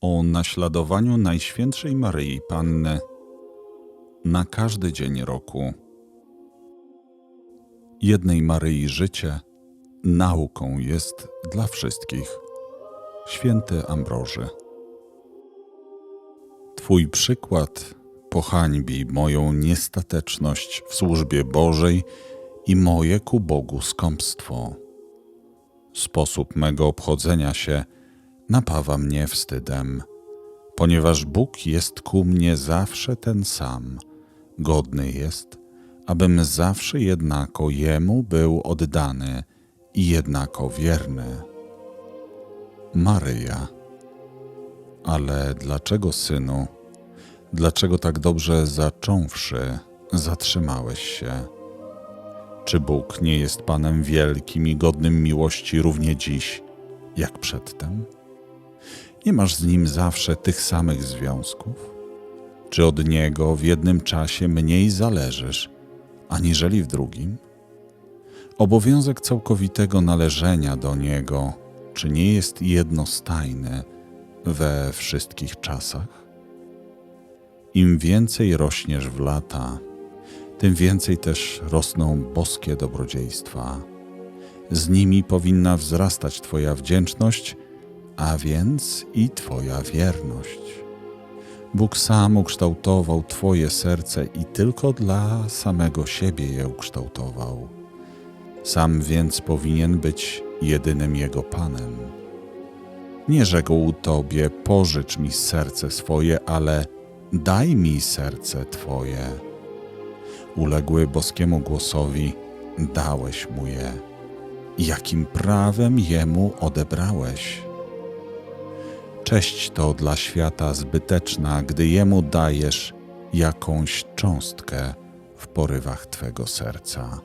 o naśladowaniu Najświętszej Maryi Panny na każdy dzień roku. Jednej Maryi życie nauką jest dla wszystkich. Święty Ambroży. Twój przykład pohańbi moją niestateczność w służbie Bożej i moje ku Bogu skąpstwo. Sposób mego obchodzenia się napawa mnie wstydem, ponieważ Bóg jest ku mnie zawsze ten sam, godny jest, abym zawsze jednako Jemu był oddany i jednako wierny. Maryja. Ale dlaczego, synu, dlaczego tak dobrze zacząwszy, zatrzymałeś się? Czy Bóg nie jest Panem wielkim i godnym miłości równie dziś, jak przedtem? Nie masz z Nim zawsze tych samych związków? Czy od Niego w jednym czasie mniej zależysz, aniżeli w drugim? Obowiązek całkowitego należenia do Niego, czy nie jest jednostajny we wszystkich czasach? Im więcej rośniesz w lata, tym więcej też rosną boskie dobrodziejstwa. Z nimi powinna wzrastać Twoja wdzięczność, a więc i Twoja wierność. Bóg sam ukształtował Twoje serce i tylko dla samego siebie je ukształtował. Sam więc powinien być jedynym Jego Panem. Nie rzekł Tobie, pożycz mi serce swoje, ale daj mi serce Twoje. Uległy boskiemu głosowi, dałeś mu je. Jakim prawem jemu odebrałeś? Cześć to dla świata zbyteczna, gdy jemu dajesz jakąś cząstkę w porywach Twego serca.